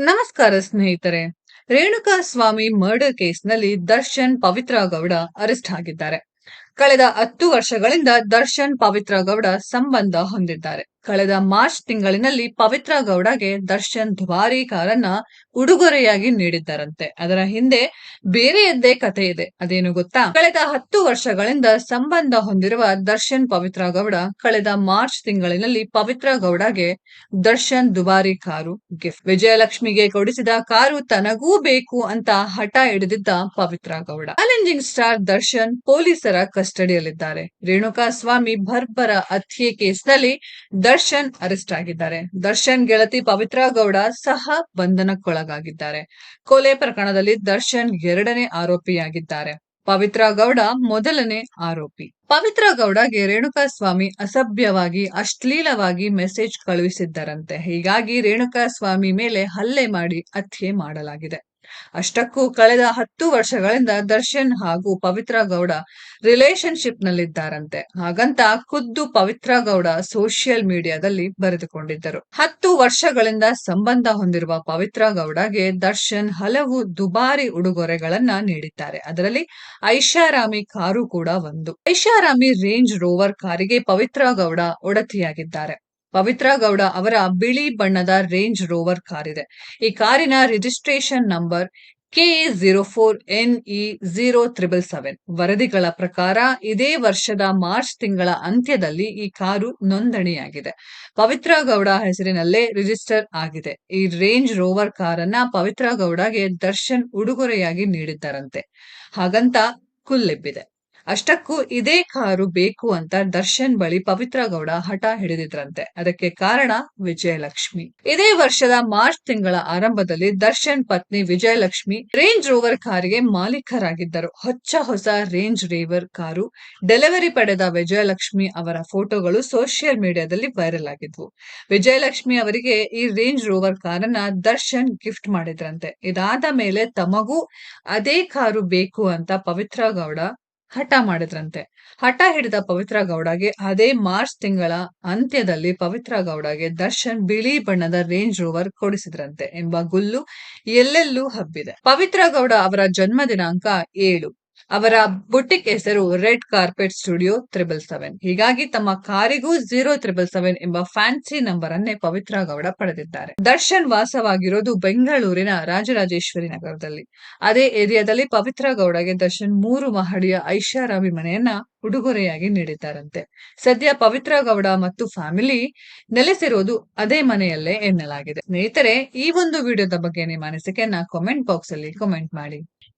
ನಮಸ್ಕಾರ ಸ್ನೇಹಿತರೆ. ರೇಣುಕಾ ಸ್ವಾಮಿ ಮರ್ಡರ್ ಕೇಸ್ನಲ್ಲಿ ದರ್ಶನ್ ಪವಿತ್ರ ಗೌಡ ಅರೆಸ್ಟ್ ಆಗಿದ್ದಾರೆ. ಕಳೆದ ಹತ್ತು ವರ್ಷಗಳಿಂದ ದರ್ಶನ್ ಪವಿತ್ರ ಗೌಡ ಸಂಬಂಧ ಹೊಂದಿದ್ದಾರೆ. ಕಳೆದ ಮಾರ್ಚ್ ತಿಂಗಳಿನಲ್ಲಿ ಪವಿತ್ರ ಗೌಡಗೆ ದರ್ಶನ್ ದುಬಾರಿ ಕಾರನ್ನ ಉಡುಗೊರೆಯಾಗಿ ನೀಡಿದ್ದಾರಂತೆ. ಅದರ ಹಿಂದೆ ಬೇರೆಯದ್ದೇ ಕಥೆ ಇದೆ. ಅದೇನು ಗೊತ್ತಾ? ಕಳೆದ ಹತ್ತು ವರ್ಷಗಳಿಂದ ಸಂಬಂಧ ಹೊಂದಿರುವ ದರ್ಶನ್ ಪವಿತ್ರ ಗೌಡ ಕಳೆದ ಮಾರ್ಚ್ ತಿಂಗಳಿನಲ್ಲಿ ಪವಿತ್ರ ಗೌಡಗೆ ದರ್ಶನ್ ದುಬಾರಿ ಕಾರು, ಗಿಫ್ಟ್, ವಿಜಯಲಕ್ಷ್ಮಿಗೆ ಕೊಡಿಸಿದ ಕಾರು ತನಗೂ ಬೇಕು ಅಂತ ಹಠ ಹಿಡಿದಿದ್ದ ಪವಿತ್ರ ಗೌಡ. ಚಾಲೆಂಜಿಂಗ್ ಸ್ಟಾರ್ ದರ್ಶನ್ ಪೊಲೀಸರ ಕಸ್ಟಡಿಯಲ್ಲಿದ್ದಾರೆ. ರೇಣುಕಾ ಸ್ವಾಮಿ ಭರ್ಬರ ಹತ್ಯೆ ಕೇಸ್ನಲ್ಲಿ ದರ್ಶನ್ ಅರೆಸ್ಟ್ ಆಗಿದ್ದಾರೆ. ದರ್ಶನ್ ಗೆಳತಿ ಪವಿತ್ರ ಗೌಡ ಸಹ ಬಂಧನಕ್ಕೊಳಗಾಗಿದ್ದಾರೆ. ಕೊಲೆ ಪ್ರಕರಣದಲ್ಲಿ ದರ್ಶನ್ ಎರಡನೇ ಆರೋಪಿಯಾಗಿದ್ದಾರೆ. ಪವಿತ್ರ ಗೌಡ ಮೊದಲನೇ ಆರೋಪಿ. ಪವಿತ್ರ ಗೌಡಗೆ ರೇಣುಕಾ ಸ್ವಾಮಿ ಅಸಭ್ಯವಾಗಿ, ಅಶ್ಲೀಲವಾಗಿ ಮೆಸೇಜ್ ಕಳುಹಿಸಿದ್ದರಂತೆ. ಹೀಗಾಗಿ ರೇಣುಕಾ ಸ್ವಾಮಿ ಮೇಲೆ ಹಲ್ಲೆ ಮಾಡಿ ಹತ್ಯೆ ಮಾಡಲಾಗಿದೆ. ಅಷ್ಟಕ್ಕೂ ಕಳೆದ ಹತ್ತು ವರ್ಷಗಳಿಂದ ದರ್ಶನ್ ಹಾಗೂ ಪವಿತ್ರ ಗೌಡ ರಿಲೇಶನ್ಶಿಪ್ ನಲ್ಲಿದ್ದಾರಂತೆ. ಹಾಗಂತ ಖುದ್ದು ಪವಿತ್ರ ಗೌಡ ಸೋಷಿಯಲ್ ಮೀಡಿಯಾದಲ್ಲಿ ಬರೆದುಕೊಂಡಿದ್ದರು. ಹತ್ತು ವರ್ಷಗಳಿಂದ ಸಂಬಂಧ ಹೊಂದಿರುವ ಪವಿತ್ರ ಗೌಡಗೆ ದರ್ಶನ್ ಹಲವು ದುಬಾರಿ ಉಡುಗೊರೆಗಳನ್ನ ನೀಡಿದ್ದಾರೆ. ಅದರಲ್ಲಿ ಐಷಾರಾಮಿ ಕಾರು ಕೂಡ ಒಂದು. ಐಷಾರಾಮಿ ರೇಂಜ್ ರೋವರ್ ಕಾರಿಗೆ ಪವಿತ್ರ ಗೌಡ ಒಡತಿಯಾಗಿದ್ದಾರೆ. ಪವಿತ್ರ ಗೌಡ ಅವರ ಬಿಳಿ ಬಣ್ಣದ ರೇಂಜ್ ರೋವರ್ ಕಾರ್ ಇದೆ ಈ ಕಾರಿನ registration number K zero four N E zero triple seven ವರದಿಗಳ ಪ್ರಕಾರ ಇದೇ ವರ್ಷದ ಮಾರ್ಚ್ ತಿಂಗಳ ಅಂತ್ಯದಲ್ಲಿ ಈ ಕಾರು ನೋಂದಣಿಯಾಗಿದೆ. ಪವಿತ್ರ ಗೌಡ ಹೆಸರಿನಲ್ಲೇ ರಿಜಿಸ್ಟರ್ ಆಗಿದೆ. ಈ ರೇಂಜ್ ರೋವರ್ ಕಾರನ್ನ ಪವಿತ್ರ ಗೌಡಗೆ ದರ್ಶನ್ ಉಡುಗೊರೆಯಾಗಿ ನೀಡಿದ್ದರಂತೆ. ಹಾಗಂತ ಕುಲ್ಲೆಬ್ಬಿದೆ. ಅಷ್ಟಕ್ಕೂ ಇದೇ ಕಾರು ಬೇಕು ಅಂತ ದರ್ಶನ್ ಬಳಿ ಪವಿತ್ರ ಗೌಡ ಹಠ ಹಿಡಿದಿದ್ರಂತೆ. ಅದಕ್ಕೆ ಕಾರಣ ವಿಜಯಲಕ್ಷ್ಮಿ. ಇದೇ ವರ್ಷದ ಮಾರ್ಚ್ ತಿಂಗಳ ಆರಂಭದಲ್ಲಿ ದರ್ಶನ್ ಪತ್ನಿ ವಿಜಯಲಕ್ಷ್ಮಿ ರೇಂಜ್ ರೋವರ್ ಕಾರಿಗೆ ಮಾಲೀಕರಾಗಿದ್ದರು. ಹೊಚ್ಚ ಹೊಸ ರೇಂಜ್ ರೇವರ್ ಕಾರು ಡೆಲಿವರಿ ಪಡೆದ ವಿಜಯಲಕ್ಷ್ಮಿ ಅವರ ಫೋಟೋಗಳು ಸೋಷಿಯಲ್ ಮೀಡಿಯಾದಲ್ಲಿ ವೈರಲ್ ಆಗಿದ್ವು. ವಿಜಯಲಕ್ಷ್ಮಿ ಅವರಿಗೆ ಈ ರೇಂಜ್ ರೋವರ್ ಕಾರನ್ನ ದರ್ಶನ್ ಗಿಫ್ಟ್ ಮಾಡಿದ್ರಂತೆ. ಇದಾದ ಮೇಲೆ ತಮಗೂ ಅದೇ ಕಾರು ಬೇಕು ಅಂತ ಪವಿತ್ರ ಗೌಡ ಹಠ ಮಾಡಿದ್ರಂತೆ. ಹಠ ಹಿಡಿದ ಪವಿತ್ರ ಗೌಡಗೆ ಅದೇ ಮಾರ್ಚ್ ತಿಂಗಳ ಅಂತ್ಯದಲ್ಲಿ ಪವಿತ್ರ ಗೌಡಗೆ ದರ್ಶನ್ ಬಿಳಿ ಬಣ್ಣದ ರೇಂಜ್ ರೋವರ್ ಕೊಡಿಸಿದ್ರಂತೆ ಎಂಬ ಗುಲ್ಲು ಎಲ್ಲೆಲ್ಲೂ ಹಬ್ಬಿದೆ. ಪವಿತ್ರ ಗೌಡ ಅವರ ಜನ್ಮ ದಿನಾಂಕ ಏಳು. ಅವರ ಬುಟಿಕ್ ಹೆಸರು red carpet studio triple seven. ಹೀಗಾಗಿ ತಮ್ಮ ಕಾರಿಗೂ ಜೀರೋ ತ್ರಿಬಲ್ ಸೆವೆನ್ ಎಂಬ ಫ್ಯಾನ್ಸಿ ನಂಬರ್ ಅನ್ನೇ ಪವಿತ್ರ ಗೌಡ ಪಡೆದಿದ್ದಾರೆ. ದರ್ಶನ್ ವಾಸವಾಗಿರೋದು ಬೆಂಗಳೂರಿನ ರಾಜರಾಜೇಶ್ವರಿ ನಗರದಲ್ಲಿ. ಅದೇ ಏರಿಯಾದಲ್ಲಿ ಪವಿತ್ರ ಗೌಡಗೆ ದರ್ಶನ್ ಮೂರು ಮಹಡಿಯ ಐಷಾರಾಮಿ ಮನೆಯನ್ನ ಉಡುಗೊರೆಯಾಗಿ ನೀಡಿದ್ದಾರಂತೆ. ಸದ್ಯ ಪವಿತ್ರ ಗೌಡ ಮತ್ತು ಫ್ಯಾಮಿಲಿ ನೆಲೆಸಿರೋದು ಅದೇ ಮನೆಯಲ್ಲೇ ಎನ್ನಲಾಗಿದೆ. ಸ್ನೇಹಿತರೆ, ಈ ಒಂದು ವಿಡಿಯೋದ ಬಗ್ಗೆ ನಿಮ್ಮ ಅನಿಸಿಕೆಯನ್ನ ಕಾಮೆಂಟ್ ಬಾಕ್ಸ್ ಅಲ್ಲಿ ಕಾಮೆಂಟ್ ಮಾಡಿ.